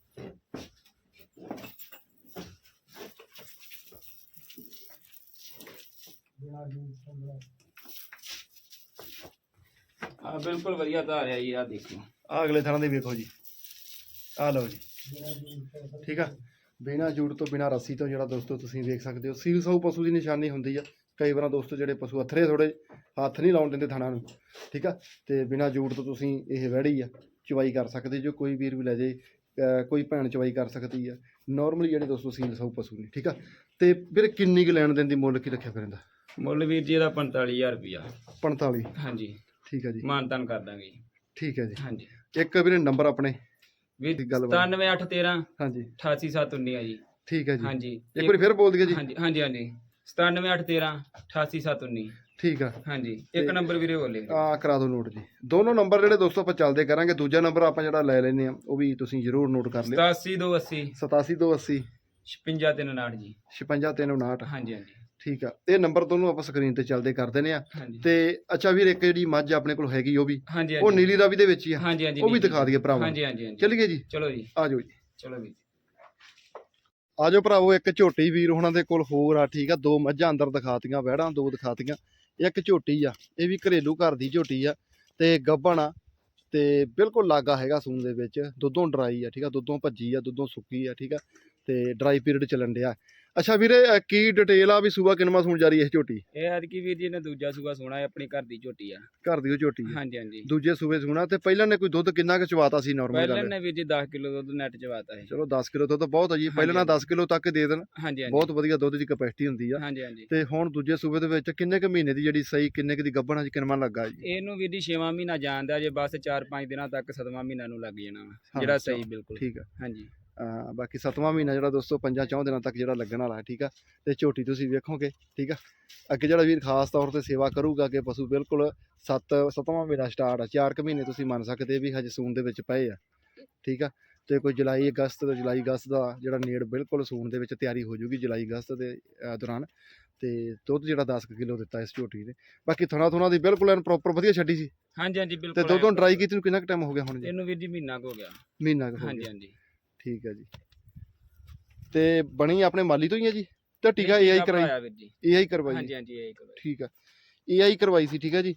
ਆ ਬਿਲਕੁਲ ਵਧੀਆ ਧਾਰ ਜੀ ਆ ਦੇਖੋ। ਆਹ ਅਗਲੇ ਥਾਂ ਦੇ ਵੇਖੋ ਜੀ। ਆਹ ਲਓ ਜੀ। ਠੀਕ ਆ? ਬਿਨਾ ਜੂੜ ਤੋਂ ਬਿਨਾ ਰੱਸੀ ਤੋਂ ਜਿਹੜਾ ਦੋਸਤੋ ਤੁਸੀਂ ਵੇਖ ਸਕਦੇ ਹੋ ਸੀਲ ਸਾਊ ਪਸ਼ੂ ਦੀ ਨਿਸ਼ਾਨੀ ਹੁੰਦੀ ਆ। ਕਈ ਵਾਰਾਂ ਦੋਸਤੋ ਜਿਹੜੇ ਪਸ਼ੂ ਅਥਰੇ ਥੋੜੇ ਹੱਥ ਨਹੀਂ ਲਾਉਣ ਦਿੰਦੇ ਥਾਣਾ ਨੂੰ। ਠੀਕ ਆ? ਤੇ ਬਿਨਾ ਜੂੜ ਤੋਂ ਤੁਸੀਂ ਇਹ ਵਹਿੜੀ ਆ ਚਵਾਈ ਕਰ ਸਕਦੇ ਜੋ ਕੋਈ ਵੀਰ ਵੀ ਲੈ ਜੇ ਕੋਈ ਭੈਣ ਚਵਾਈ ਕਰ ਸਕਦੀ ਆ। ਨਾਰਮਲੀ ਜਿਹੜੇ ਦੋਸਤੋ ਸੀਲ ਸਾਊ ਪਸ਼ੂ ਨੇ ਠੀਕ ਆ? ਤੇ ਵੀਰੇ ਕਿੰਨੀ ਕੁ ਲੈਣ ਦੇਣ ਦੀ ਮੁੱਲ ਕੀ ਰੱਖਿਆ ਫਿਰ ਇਹਦਾ ਮੁੱਲ ਵੀਰ ਜੀ ਇਹਦਾ 45000 ਰੁਪਿਆ 45 ਹਾਂਜੀ। ਠੀਕ ਆ ਜੀ। ਮਾਨਤਨ ਕਰ ਦਾਂਗੇ। ਜੀ। ਠੀਕ ਹੈ ਜੀ। ਹਾਂਜੀ। ਇੱਕ ਵੀਰੇ ਨੰਬਰ ਆਪਣੇ। ਵੀਰ ਠੀਕ ਗੱਲ ਬਾਤ। 97813 ਹਾਂਜੀ। 88719 ਆ ਜੀ। ਠੀਕ ਹੈ ਜੀ। ਹਾਂਜੀ। ਇੱਕ ਵਾਰੀ ਫਿਰ ਬੋਲ ਦਈਏ ਜੀ। ਹਾਂਜੀ ਹਾਂਜੀ ਹਾਂਜੀ। 97813 88719 ਠੀਕ ਆ। ਹਾਂਜੀ। ਇੱਕ ਨੰਬਰ ਵੀਰੇ ਬੋਲੇ ਆ ਕਰਾ ਦਿਓ ਨੋਟ ਜੀ। ਦੋਨੋਂ ਨੰਬਰ ਜਿਹੜੇ ਦੋਸਤੋ ਆਪਾਂ ਚੱਲਦੇ ਕਰਾਂਗੇ ਦੂਜਾ ਨੰਬਰ ਆਪਾਂ ਜਿਹੜਾ ਲੈ ਲੈਨੇ ਆ ਉਹ ਵੀ ਤੁਸੀਂ ਜ਼ਰੂਰ ਨੋਟ ਕਰ ਲਿਓ। 87280 87280 56359 ਜੀ। 56359 ਹਾਂਜੀ ਹਾਂਜੀ। ਠੀਕ ਆ। ਇਹ ਨੰਬਰ ਦੋਨੋਂ ਆਪਾਂ ਸਕਰੀਨ ਤੇ ਚੱਲਦੇ ਕਰ ਦਿੰਦੇ ਆ। ਹਾਂਜੀ। ਤੇ ਅੱਛਾ ਵੀਰ ਇੱਕ ਜਿਹੜੀ ਮੱਝ ਆਪਣੇ ਕੋਲ ਹੈਗੀ ਉਹ ਵੀ। ਹਾਂਜੀ ਉਹ ਨੀਲੀ ਰਾਵੀ ਦੇ ਵਿੱਚ ਹੀ ਆ। ਹਾਂਜੀ ਹਾਂਜੀ ਉਹ ਵੀ। ਦਿਖਾ ਦਈਏ ਭਰਾਵਾਂ ਹਾਂਜੀ ਹਾਂਜੀ ਹਾਂਜੀ। ਚੱਲੀਏ ਜੀ? ਚਲੋ ਜੀ। ਆ ਜਾਓ ਜੀ। ਚਲੋ ਵੀ ਆਜੋ ਭਰਾਵੋ ਇੱਕ ਝੋਟੀ ਵੀਰ ਉਹਨਾਂ ਦੇ ਕੋਲ ਹੋਰ ਆ ਠੀਕ ਆ। ਦੋ ਮੱਝਾਂ ਅੰਦਰ ਦਿਖਾਤੀਆਂ ਵਹਿੜਾਂ ਦੋ ਦਿਖਾਤੀਆਂ। ਇੱਕ ਝੋਟੀ ਆ। ਇਹ ਵੀ ਘਰੇਲੂ ਘਰ ਦੀ ਝੋਟੀ ਆ। ਤੇ ਗੱਭਣ ਆ। ਤੇ ਬਿਲਕੁਲ ਲਾਗਾ ਹੈਗਾ ਸੂਣ ਦੇ ਵਿੱਚ। ਦੁੱਧੋਂ ਡਰਾਈ ਆ ਠੀਕ ਆ। ਦੁੱਧੋਂ ਭੱਜੀ ਆ ਦੁੱਧੋਂ ਸੁੱਕੀ ਆ ਠੀਕ ਆ। ਤੇ ਡਰਾਈ ਪੀਰੀਅਡ ਚੱਲਣ ਡਿਆ। ਅੱਛਾ ਵੀਰੇ ਕੀ ਡਿਟੇਲ ਆ ਵੀ ਸੂਬਾ ਕਿੰਨਵਾਂ ਸੂਣ ਜਾ ਰਹੀ ਹੈ ਝੋਟੀ? ਇਹ ਐਤਕੀ ਵੀਰ ਜੀ ਨੇ ਦੂਜਾ ਸੂਆ ਸੋਣਾ ਹੈ ਆਪਣੀ ਘਰ ਦੀ ਝੋਟੀ ਆ। ਘਰ ਦੀ ਉਹ ਝੋਟੀ ਹਾਂਜੀ ਹਾਂਜੀ। ਦੂਜੇ ਸੂਬੇ ਸੂਣਾ ਤੇ ਪਹਿਲਾਂ ਨੇ ਕੋਈ ਦੁੱਧ ਕਿੰਨਾ ਕੁ ਚਵਾਤਾ ਸੀ ਨਾਰਮਲ ਪਹਿਲਾਂ ਗੱਲ ਨੇ ਵੀਰ ਜੀ 10 ਕਿਲੋ ਦੁੱਧ ਨੈਟ ਚਵਾਤਾ ਹੈ ਚਲੋ 10 ਕਿਲੋ ਦੁੱਧ ਬਹੁਤ ਆ ਜੀ ਪਹਿਲਾਂ ਨਾ 10 ਕਿਲੋ ਤੱਕ ਦੇ ਦੇਣ। ਹਾਂਜੀ ਹਾਂਜੀ। ਬਹੁਤ ਵਧੀਆ ਦੁੱਧ ਦੀ ਕਪੈਸਿਟੀ ਹੁੰਦੀ ਆ। ਹਾਂਜੀ ਹਾਂਜੀ। ਤੇ ਹੁਣ ਦੂਜੇ ਸੂਬੇ ਦੇ ਵਿੱਚ ਕਿੰਨੇ ਕੁ ਮਹੀਨੇ ਦੀ ਜਿਹੜੀ ਸਹੀ ਕਿੰਨੇ ਕੁ ਦੀ ਗੱਭਣਾ ਜੀ ਕਿੰਨਵਾਂ ਲੱਗਾ ਜੀ? ਇਹਨੂੰ ਵੀਰ ਜੀ 6ਵਾਂ ਮਹੀਨਾ ਜਾਂਦਾ ਜੇ ਬਸ 4-5 ਦਿਨਾਂ ਤੱਕ 7ਵਾਂ ਮਹੀਨਾ ਨੂੰ ਲੱਗ ਜਾਣਾ ਵਾ ਹਾਂ, ਜਿਹੜਾ ਸਹੀ ਬਿਲਕੁਲ। ਠੀਕ ਆ। ਹਾਂਜੀ। ਬਾਕੀ ਸੱਤਵਾਂ ਮਹੀਨਾ ਜਿਹੜਾ ਦੋਸਤੋ ਪੰਜਾਂ ਚੌਂ ਦਿਨਾਂ ਤੱਕ ਜਿਹੜਾ ਲੱਗਣ ਵਾਲਾ ਹੈ ਠੀਕ ਆ? ਤੇ ਝੋਟੀ ਤੁਸੀਂ ਵੇਖੋਗੇ ਠੀਕ ਆ? ਅੱਗੇ ਜਿਹੜਾ ਵੀਰ ਖਾਸ ਤੌਰ ਤੇ ਸੇਵਾ ਕਰੂਗਾ ਕਿ ਪਸ਼ੂ ਬਿਲਕੁਲ ਸੱਤ ਸੱਤਵਾਂ ਮਹੀਨਾ ਸਟਾਰਟ ਆ ਚਾਰ ਕੁ ਮਹੀਨੇ ਤੁਸੀਂ ਮੰਨ ਸਕਦੇ ਵੀ ਹਜੇ ਸੂਣ ਦੇ ਵਿੱਚ ਪਏ ਆ ਠੀਕ ਆ? ਤੇ ਕੋਈ ਜੁਲਾਈ ਅਗਸਤ ਤੇ ਜੁਲਾਈ ਅਗਸਤ ਦਾ ਜਿਹੜਾ ਨੇੜ ਬਿਲਕੁਲ ਸੂਣ ਦੇ ਵਿੱਚ ਤਿਆਰੀ ਹੋ ਜੂਗੀ ਜੁਲਾਈ ਅਗਸਤ ਦੇ ਦੌਰਾਨ। ਤੇ ਦੁੱਧ ਜਿਹੜਾ 10 ਕਿਲੋ ਦਿੱਤਾ ਇਸ ਝੋਟੀ ਨੇ। ਬਾਕੀ ਥਣਾ ਥੁਣਾ ਦੀ ਬਿਲਕੁਲ ਐਨ ਪ੍ਰੋਪਰ ਵਧੀਆ ਛੱਡੀ ਸੀ। ਹਾਂਜੀ ਹਾਂਜੀ ਤੇ ਬਿਲਕੁਲ ਦੁੱਧੋਂ ਐਂ ਡਰਾਈ ਕੀਤੀ ਨੂੰ ਕਿੰਨਾ ਕੁ ਟਾਈਮ ਹੋ ਗਿਆ ਹੁਣ ਜੀ? ਇਹਨੂੰ ਵੀਰ ਜੀ ਮਹੀਨਾ ਕੁ ਹੋ ਗਿਆ। ਮਹੀਨਾ ਕੁ ਹੋ ਹਾਂਜੀ ਹਾਂਜੀ। ਠੀਕ ਹੈ ਜੀ। ਤੇ ਬਣੀ ਆਪਣੇ ਮਾਲੀ ਤੋਂ ਹੀ ਹੈ ਜੀ? ਤੇ ਟੀਕਾ ਏਆਈ ਕਰਾਈ। ਵੀਰ ਜੀ। ਏਆਈ ਕਰਵਾਈ ਹਾਂਜੀ ਹਾਂਜੀ ਇਹ ਕਰਵਾਇਆ ਠੀਕ ਆ। ਏਆਈ ਕਰਵਾਈ ਸੀ ਠੀਕ ਆ ਜੀ।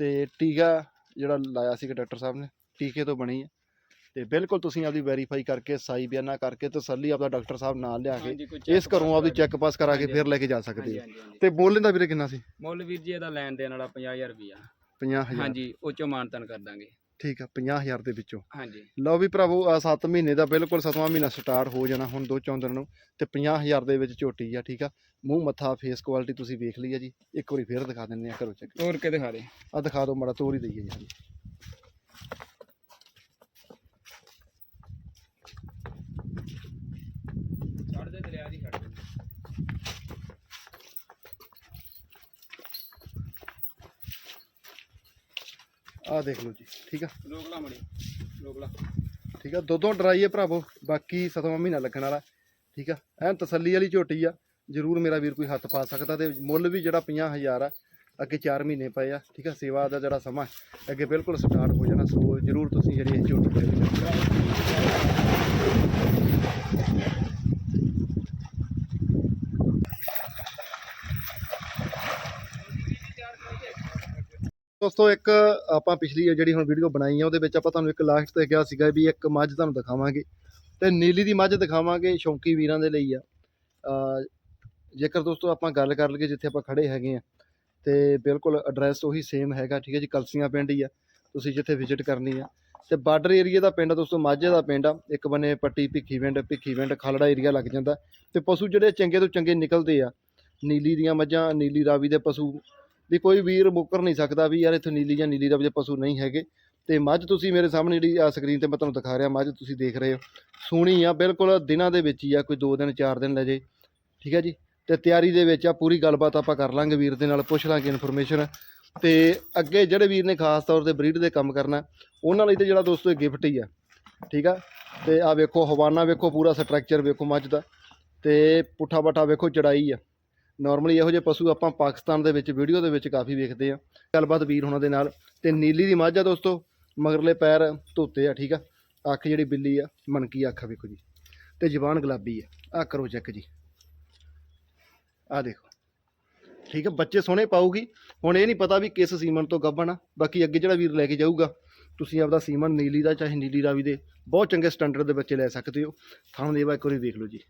ਤੇ ਟੀਕਾ ਜਿਹੜਾ ਲਾਇਆ ਸੀ ਡਾਕਟਰ ਸਾਹਿਬ ਨੇ ਟੀਕੇ ਤੋਂ ਬਣੀ ਆ। ਤੇ ਬਿਲਕੁਲ ਤੁਸੀਂ ਆਪਦੀ ਵੈਰੀਫਾਈ ਕਰਕੇ ਸਾਈ ਬਿਆਨਾ ਕਰਕੇ ਤਸੱਲੀ ਆਪਦਾ ਡਾਕਟਰ ਸਾਹਿਬ ਨਾਲ ਲਿਆ ਕੇ ਇਸ ਘਰੋਂ ਆਪਦੀ ਚੈੱਕ ਪਾਸ ਕਰਾ ਕੇ ਫਿਰ ਲੈ ਕੇ ਜਾ ਸਕਦੇ ਹਾਂਜੀ ਤੇ ਬੋਲਣ ਦਾ ਵੀਰੇ ਕਿੰਨਾ ਸੀ? ਮੁੱਲ ਵੀਰ ਜੀ ਇਹਦਾ ਲੈਣ ਦੇਣ ਵਾਲਾ 50000 ਰੁਪਿਆ 50000 ਹਾਂਜੀ ਉਹ ਚੋਂ ਮਾਨਤਨ ਕਰ ਦਾਂਗੇ। ਠੀਕ ਆ 50000 ਦੇ ਵਿੱਚੋਂ। ਹਾਂਜੀ। ਲਓ ਵੀ ਭਰਾਵੋ 7 ਮਹੀਨੇ ਦਾ ਬਿਲਕੁਲ 7ਵਾਂ ਮਹੀਨਾ ਸਟਾਰਟ ਹੋ ਜਾਣਾ ਹੁਣ ਦੋ ਚੌਂਦਨ ਨੂੰ ਤੇ 50000 ਦੇ ਵਿੱਚ ਝੋਟੀ ਆ ਠੀਕ ਆ। ਮੂੰਹ ਮੱਥਾ ਫੇਸ ਕੁਆਲਿਟੀ ਤੁਸੀਂ ਵੇਖ ਲਈ ਆ ਜੀ। ਇੱਕ ਵਾਰੀ ਫੇਰ ਦਿਖਾ ਦਿੰਦੇ ਆ ਕਰੋ ਚੈੱਕ ਤੋਰ ਕੇ ਦਿਖਾ ਦੇ ਆ ਦਿਖਾ ਦਿਓ ਮੜਾ ਤੋਰ ਹੀ ਦਈਏ ਜੀ ਹਾਂਜੀ। ਛੱਡ ਦੇ ਦਰਿਆ ਦੀ ਛੱਡ ਦੇ ਆਹ ਦੇਖ ਲਓ ਜੀ ਠੀਕ ਆ? ਰੋਕ ਲਾ ਮੜੀ ਰੋਕ ਲਾ ਠੀਕ ਆ? ਦੁੱਧੋਂ ਡਰਾਈ ਹੈ ਭਰਾਵੋ ਬਾਕੀ ਸਤਵਾਂ ਮਹੀਨਾ ਲੱਗਣ ਵਾਲਾ ਠੀਕ ਆ? ਐਨ ਤਸੱਲੀ ਵਾਲੀ ਝੋਟੀ ਆ ਜਰੂਰ ਮੇਰਾ ਵੀਰ ਕੋਈ ਹੱਥ ਪਾ ਸਕਦਾ ਤੇ ਮੁੱਲ ਵੀ ਜਿਹੜਾ 50000 ਆ ਅੱਗੇ 4 ਮਹੀਨੇ ਪਏ ਆ ਠੀਕ ਆ? ਸੇਵਾ ਦਾ ਜਿਹੜਾ ਸਮਾਂ ਅੱਗੇ ਬਿਲਕੁਲ ਸਟਾਰਟ ਹੋ ਜਾਣਾ ਸੋ ਜਰੂਰ ਤੁਸੀਂ ਜਿਹੜੀ ਇਹ ਝੋਟੀ ਦੇ ਦੋਸਤੋ, ਇੱਕ ਆਪਾਂ ਪਿਛਲੀ ਜਿਹੜੀ ਹੁਣ ਵੀਡੀਓ ਬਣਾਈ ਆ, ਉਹਦੇ ਵਿੱਚ ਆਪਾਂ ਤੁਹਾਨੂੰ ਇੱਕ ਲਾਸਟ ਤੇ ਕਿਹਾ ਸੀਗਾ ਵੀ ਇੱਕ ਮੱਝ ਤੁਹਾਨੂੰ ਦਿਖਾਵਾਂਗੇ। ਤੇ ਨੀਲੀ ਦੀ ਮੱਝ ਦਿਖਾਵਾਂਗੇ ਸ਼ੌਂਕੀ ਵੀਰਾਂ ਦੇ ਲਈ ਆ। ਜੇਕਰ ਦੋਸਤੋ ਆਪਾਂ ਗੱਲ ਕਰ ਲਈਏ ਜਿੱਥੇ ਆਪਾਂ ਖੜੇ ਹੈਗੇ ਆ, ਤੇ ਬਿਲਕੁਲ ਐਡਰੈਸ ਉਹੀ ਸੇਮ ਹੈਗਾ, ਠੀਕ ਹੈ ਜੀ, ਕਲਸੀਆਂ ਪਿੰਡ ਹੀ ਆ, ਤੁਸੀਂ ਜਿੱਥੇ ਵਿਜ਼ਿਟ ਕਰਨੀ ਆ। ਤੇ ਬਾਰਡਰ ਏਰੀਆ ਦਾ ਪਿੰਡ ਆ ਦੋਸਤੋ, ਮਾਝੇ ਦਾ ਪਿੰਡ ਆ, ਇੱਕ ਬੰਨੇ ਪੱਟੀ ਭਿੱਖੀ ਪਿੰਡ ਭਿੱਖੀ ਪਿੰਡ, ਖਾਲੜਾ ਏਰੀਆ ਲੱਗ ਜਾਂਦਾ। ਤੇ ਪਸ਼ੂ ਜਿਹੜੇ ਚੰਗੇ ਤੋਂ ਚੰਗੇ ਨਿਕਲਦੇ ਆ, ਨੀਲੀ ਦੀਆਂ ਮੱਝਾਂ, ਨੀਲੀ ਰਾਵੀ ਦੇ ਪਸ਼ੂ ਵੀ ਕੋਈ ਵੀਰ ਮੁੱਕਰ ਨਹੀਂ ਸਕਦਾ ਵੀ ਯਾਰ ਇੱਥੇ ਨੀਲੀ ਜਾਂ ਨੀਲੀ ਰਾਵੀ ਦੇ ਪਸ਼ੂ ਨਹੀਂ ਹੈਗੇ, ਤੇ ਮੱਝ ਤੁਸੀਂ ਮੇਰੇ ਸਾਹਮਣੇ ਜਿਹੜੀ ਆ ਸਕਰੀਨ ਤੇ ਮੈਂ ਤੁਹਾਨੂੰ ਦਿਖਾ ਰਿਹਾ, ਮੱਝ ਤੁਸੀਂ ਦੇਖ ਰਹੇ ਹੋ। ਸੋਹਣੀ ਆ, ਬਿਲਕੁਲ ਦਿਨਾਂ ਦੇ ਵਿੱਚ ਹੀ ਆ, ਕੋਈ 2 ਦਿਨ 4 ਦਿਨ ਲੈ ਜੇ, ਠੀਕ ਹੈ ਜੀ? ਤੇ ਤਿਆਰੀ ਦੇ ਵਿੱਚ ਆ, ਪੂਰੀ ਗੱਲਬਾਤ ਆਪਾਂ ਕਰ ਲਾਂਗੇ ਵੀਰ ਦੇ ਨਾਲ, ਪੁੱਛ ਲਾਂਗੇ ਇਨਫੋਰਮੇਸ਼ਨ ਤੇ ਅੱਗੇ ਜਿਹੜੇ ਵੀਰ ਨੇ ਖਾਸ ਤੌਰ ਤੇ ਬਰੀਡ ਦੇ ਕੰਮ ਕਰਨਾ, ਉਹਨਾਂ ਲਈ ਤੇ ਜਿਹੜਾ ਦੋਸਤੋ ਇਹ ਗਿਫਟ ਹੀ ਆ, ਠੀਕ ਆ? ਤੇ ਆ ਵੇਖੋ, ਹਵਾਨਾ ਵੇਖੋ ਪੂਰਾ ਸਟਰਕਚਰ ਵੇਖੋ ਮੱਝ ਦਾ, ਤੇ ਪੁੱਠਾ ਬੱਠਾ ਵੇਖੋ ਚੜਾਈ ਆ। ਨਾਰਮਲੀ ਇਹੋ ਜਿਹੇ ਪਸ਼ੂ ਆਪਾਂ ਪਾਕਿਸਤਾਨ ਦੇ ਵਿੱਚ ਵੀਡੀਓ ਦੇ ਵਿੱਚ ਕਾਫੀ ਵੇਖਦੇ ਆ ਗੱਲਬਾਤ ਵੀਰ ਹੋਣਾ ਦੇ ਨਾਲ। ਤੇ ਨੀਲੀ ਦੀ ਮੱਝ ਆ ਦੋਸਤੋ, ਮਗਰਲੇ ਪੈਰ ਧੋਤੇ ਆ, ਠੀਕ ਆ? ਅੱਖ ਜਿਹੜੀ ਬਿੱਲੀ ਆ ਮਨਕੀ ਅੱਖ ਆ ਵੇਖੋ ਜੀ। ਤੇ ਜ਼ਬਾਨ ਗੁਲਾਬੀ ਆ। ਆ ਕਰੋ ਚੈੱਕ ਜੀ। ਆ ਦੇਖੋ। ਠੀਕ ਹੈ ਬੱਚੇ ਸੋਹਣੇ ਪਾਊਗੀ। ਹੁਣ ਇਹ ਨਹੀਂ ਪਤਾ ਵੀ ਕਿਸ ਸੀਮਨ ਤੋਂ ਗੱਭਣ ਆ। ਬਾਕੀ ਅੱਗੇ ਜਿਹੜਾ ਵੀਰ ਲੈ ਕੇ ਜਾਊਗਾ, ਤੁਸੀਂ ਆਪਦਾ ਸੀਮਨ ਨੀਲੀ ਦਾ ਚਾਹੇ ਨੀਲੀ ਰਾਵੀ ਦੇ ਬਹੁਤ ਚੰਗੇ ਸਟੈਂਡਰਡ ਦੇ ਬੱਚੇ ਲੈ ਸਕਦੇ ਹੋ। ਥਾਂ ਦੇਵਾ ਇੱਕ ਵਾਰੀ ਦੇਖ ਲਓ ਜੀ।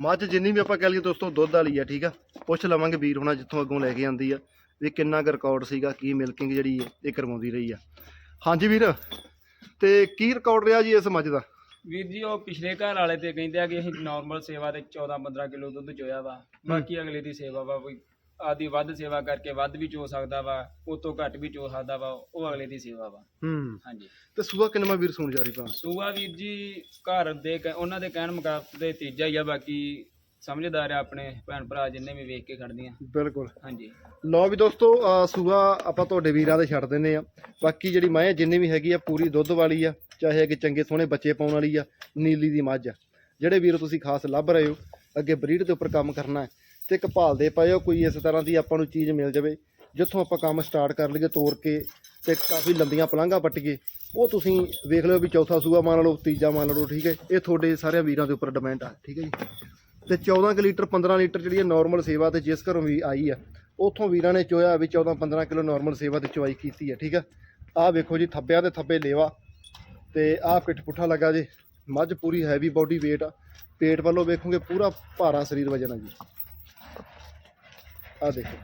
ਮੱਝ ਜਿੰਨੀ ਵੀ ਆਪਾਂ ਕਹਿ ਲਈਏ ਦੋਸਤੋ ਦੁੱਧ ਵਾਲੀ ਆ ਠੀਕ ਆ? ਪੁੱਛ ਲਵਾਂਗੇ ਵੀਰ ਹੋਣਾ ਜਿੱਥੋਂ ਅੱਗੋਂ ਲੈ ਕੇ ਆਂਦੀ ਆ ਵੀ ਕਿੰਨਾ ਕੁ ਰਿਕਾਰਡ ਸੀਗਾ ਕੀ ਮਿਲਕਿੰਗ ਜਿਹੜੀ ਹੈ ਇਹ ਕਰਵਾਉਂਦੀ ਰਹੀ ਆ। ਹਾਂਜੀ ਵੀਰ ਤੇ ਕੀ ਰਿਕਾਰਡ ਰਿਹਾ ਜੀ ਇਸ ਮੱਝ ਦਾ? ਵੀਰ ਜੀ ਉਹ ਪਿਛਲੇ ਘਰ ਵਾਲੇ ਤੇ ਕਹਿੰਦੇ ਆ ਕਿ ਅਸੀਂ ਨਾਰਮਲ ਸੇਵਾ ਤੇ 14 15 ਕਿਲੋ ਦੁੱਧ ਚੋਇਆ ਵਾ। ਬਾਕੀ ਅਗਲੇ ਦੀ ਸੇਵਾ ਵਾ ਕੋਈ ਆਦੀ ਵੱਧ ਸੇਵਾ ਕਰਕੇ ਵੱਧ ਵੀ ਚੋ ਸਕਦਾ ਵਾ ਉਹ ਤੋਂ ਘੱਟ ਵੀ ਚੋ ਸਕਦਾ ਵਾ ਉਹ ਅਗਲੇ ਦੀ ਸੇਵਾ ਵਾ। ਹੂੰ। ਹਾਂਜੀ। ਤੇ ਸੂਆ ਕਿੰਨਵਾਂ ਵੀਰ ਸੁਣ ਜਾ ਰਹੀ ਭਾ ਸੂਆ ਵੀਰ ਜੀ ਘਰ ਦੇ ਕਹਿ- ਉਹਨਾਂ ਦੇ ਕਹਿਣ ਮੁਕਾਬਲੇ ਤੀਜਾ ਹੀ ਆ ਬਾਕੀ ਸਮਝਦਾਰ ਆ ਆਪਣੇ ਭੈਣ ਭਰਾ ਜਿੰਨੇ ਵੀ ਵੇਖ ਕੇ ਖੜਦੀਆਂ ਬਿਲਕੁਲ। ਹਾਂਜੀ। ਲਓ ਵੀ ਦੋਸਤੋ ਅਹ ਸੂਆ ਆਪਾਂ ਤੁਹਾਡੇ ਵੀਰਾਂ ਦੇ ਛੱਡ ਦਿੰਨੇ ਆ। ਬਾਕੀ ਜਿਹੜੀ ਮੈਂ ਜਿੰਨੀ ਵੀ ਹੈਗੀ ਆ ਪੂਰੀ ਦੁੱਧ ਵਾਲੀ ਆ ਚਾਹੇ ਅੱਗੇ ਚੰਗੇ ਸੋਹਣੇ ਬੱਚੇ ਪਾਉਣ ਵਾਲੀ ਆ ਨੀਲੀ ਦੀ ਮੱਝ ਆ। ਜਿਹੜੇ ਵੀਰ ਤੁਸੀਂ ਖਾਸ ਲੱਭ ਰਹੇ ਹੋ ਅੱਗੇ ਬਰੀਡ ਦੇ ਉੱਪਰ ਕੰਮ ਕਰਨਾ ਹੈ ਤੇ ਇੱਕ ਭਾਲਦੇ ਪਏ ਹੋ, ਕੋਈ ਇਸ ਤਰ੍ਹਾਂ ਦੀ ਆਪਾਂ ਨੂੰ ਚੀਜ਼ ਮਿਲ ਜਾਵੇ, ਜਿੱਥੋਂ ਆਪਾਂ ਕੰਮ ਸਟਾਰਟ ਕਰ ਲਈਏ ਤੋੜ ਕੇ ਤੇ ਕਾਫੀ ਲੰਬੀਆਂ ਪਲਾਂਘਾਂ ਪੱਟੀਏ ਉਹ ਤੁਸੀਂ ਵੇਖ ਲਿਓ ਵੀ ਚੌਥਾ ਸੂਆ ਮੰਨ ਲਓ, ਤੀਜਾ ਮੰਨ ਲਓ, ਠੀਕ ਹੈ, ਇਹ ਤੁਹਾਡੇ ਸਾਰਿਆਂ ਵੀਰਾਂ ਦੇ ਉੱਪਰ ਡਿਪੈਂਡ ਆ, ਠੀਕ ਹੈ ਜੀ। ਤੇ 14 ਕੁ ਲੀਟਰ 15 ਲੀਟਰ ਜਿਹੜੀ ਹੈ ਨਾਰਮਲ ਸੇਵਾ ਤੇ ਜਿਸ ਘਰੋਂ ਵੀ ਆਈ ਆ, ਉਥੋਂ ਵੀਰਾਂ ਨੇ ਚੋਇਆ ਵੀ 14 15 ਕਿਲੋ ਨਾਰਮਲ ਸੇਵਾ ਤੇ ਚੁਆਈ ਕੀਤੀ ਹੈ ਠੀਕ ਆ ਆਹ ਵੇਖੋ ਜੀ, ਥੱਬਿਆਂ ਦੇ ਥੱਬੇ ਲੇਵਾ, ਤੇ ਆਹ ਪਿੱਠ ਪੁੱਠਾ ਲੱਗਾ ਜੀ, ਮੱਝ ਪੂਰੀ ਹੈਵੀ ਬਾਡੀ weight ਆ, ਪੇਟ ਵੱਲੋਂ ਵੇਖੋਗੇ, ਪੂਰਾ ਭਾਰਾ ਸਰੀਰ ਵਜਨ ਆ ਜੀ। ਆਹ ਦੇਖੋ।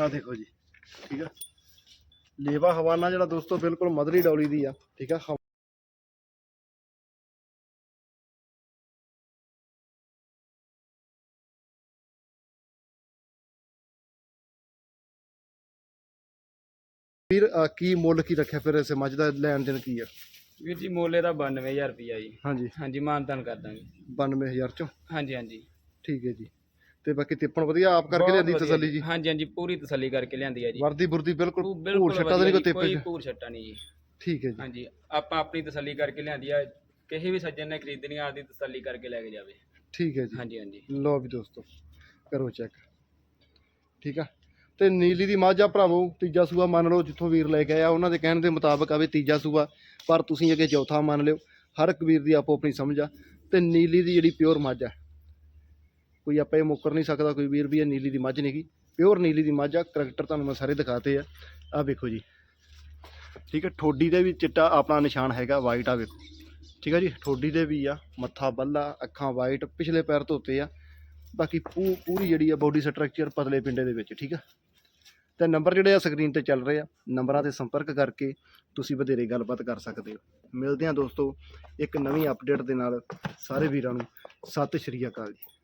ਆ ਦੇਖੋ ਜੀ, ਠੀਕ ਆ। ਲੇਵਾ ਹਵਾਨਾ ਜਿਹੜਾ ਦੋਸਤੋ, ਬਿਲਕੁਲ ਮਦਰੀ ਡੌਲੀ ਦੀ ਆ, ਠੀਕ ਆ ਵੀਰ ਕੀ ਮੁੱਲ ਕੀ ਰੱਖਿਆ ਫਿਰ ਇਸ ਮੱਝ ਦਾ? ਲੈਣ ਦੇਣ ਕੀ ਆ? ਵੀਰ ਜੀ ਮੋਲੇ ਦਾ 92000 ਰੁਪਿਆ ਜੀ। ਹਾਂਜੀ। ਹਾਂਜੀ ਮਾਨਤਾਨ ਕਰ ਦਾਂਗੇ। 92000 ਚੋਂ? ਹਾਂਜੀ ਹਾਂਜੀ। ਠੀਕ ਹੈ ਜੀ। ਤੇ ਬਾਕੀ ਤਿੱਪਣ ਵਧੀਆ ਆਪ ਕਰਕੇ ਬਹੁਤ ਲਿਆਂਦੀ ਵਧੀਆ ਤਸੱਲੀ ਜੀ। ਹਾਂਜੀ ਹਾਂਜੀ ਪੂਰੀ ਤਸੱਲੀ ਕਰਕੇ ਲਿਆਂਦੀ ਆ ਜੀ। ਵਰਦੀ ਬੁਰਦੀ ਬਿਲਕੁਲ ਭੂਰ ਬਿਲਕੁਲ ਛੱਟਾ ਤਾਂ ਨਹੀਂ ਵਧੀਆ ਕੋਈ ਜੀ, ਤੇਪੇ ਕੋਈ ਚ? ਪੂਰ ਛੱਟਾ ਨਹੀਂ ਜੀ। ਠੀਕ ਹੈ ਜੀ। ਹਾਂਜੀ ਆਪਾਂ ਆਪਣੀ ਤਸੱਲੀ ਕਰਕੇ ਲਿਆਂਦੀ ਆ। ਕਿਸੇ ਵੀ ਸੱਜਣ ਨੇ ਖਰੀਦਣੀ ਆ ਆਪਦੀ ਤਸੱਲੀ ਕਰਕੇ ਲੈ ਕੇ ਜਾਵੇ। ਠੀਕ ਹੈ ਜੀ। ਹਾਂਜੀ ਹਾਂਜੀ। ਲਓ ਵੀ ਦੋਸਤੋ ਕਰੋ ਚੈੱਕ। ਠੀਕ ਆ? ਤੇ ਨੀਲੀ ਦੀ ਮੱਝ ਆ ਭਰਾਵੋ, ਤੀਜਾ ਸੂਆ ਮੰਨ ਲਓ, ਜਿੱਥੋਂ ਵੀਰ ਲੈ ਕੇ ਆਇਆ, ਉਹਨਾਂ ਦੇ ਕਹਿਣ ਦੇ ਮੁਤਾਬਕ ਆਵੇ ਤੀਜਾ ਸੂਆ, ਪਰ ਤੁਸੀਂ ਅੱਗੇ ਚੌਥਾ ਮੰਨ ਲਿਓ, ਹਰ ਇੱਕ ਵੀਰ ਦੀ ਆਪੋ ਆਪਣੀ ਸਮਝ ਆ, ਤੇ ਨੀਲੀ ਦੀ ਜਿਹੜੀ ਪਿਓਰ ਮੱਝ ਆ ਕੋਈ ਆਪਾਂ ਇਹ ਮੁੱਕਰ ਨਹੀਂ ਸਕਦਾ, ਕੋਈ ਵੀਰ ਵੀ ਇਹ ਨੀਲੀ ਦੀ ਮੱਝ ਨਹੀਂਗੀ ਪਿਓਰ ਨੀਲੀ ਦੀ ਮੱਝ ਆ ਕਰੈਕਟਰ ਤੁਹਾਨੂੰ ਮੈਂ ਸਾਰੇ ਦਿਖਾਤੇ ਆ ਆ ਵੇਖੋ ਜੀ। ਠੀਕ ਹੈ, ਠੋਡੀ ਦੇ ਵੀ ਚਿੱਟਾ ਆਪਣਾ ਨਿਸ਼ਾਨ ਹੈਗਾ ਵਾਈਟ ਆ ਵੇਖੋ। ਠੀਕ ਹੈ ਜੀ, ਠੋਡੀ ਦੇ ਵੀ ਆ, ਮੱਥਾ ਬੱਲਾ, ਅੱਖਾਂ ਵਾਈਟ ਪਿਛਲੇ ਪੈਰ ਧੋਤੇ ਆ, ਬਾਕੀ ਪੂ- ਪੂਰੀ ਜਿਹੜੀ ਆ ਬੋਡੀ ਸਟਰਕਚਰ ਪਤਲੇ ਪਿੰਡੇ ਦੇ ਵਿੱਚ, ਠੀਕ ਆ। ਤੇ ਨੰਬਰ ਜਿਹੜੇ ਆ ਸਕਰੀਨ ਤੇ ਚੱਲ ਰਹੇ ਆ। ਨੰਬਰਾਂ ਤੇ ਸੰਪਰਕ ਕਰਕੇ ਤੁਸੀਂ ਵਧੇਰੇ ਗੱਲਬਾਤ ਕਰ ਸਕਦੇ ਹੋ। ਮਿਲਦੇ ਹਾਂ ਦੋਸਤੋ ਇੱਕ ਨਵੀਂ ਅਪਡੇਟ ਦੇ ਨਾਲ। ਸਾਰੇ ਵੀਰਾਂ ਨੂੰ ਸਤਿ ਸ਼੍ਰੀ ਅਕਾਲ ਜੀ।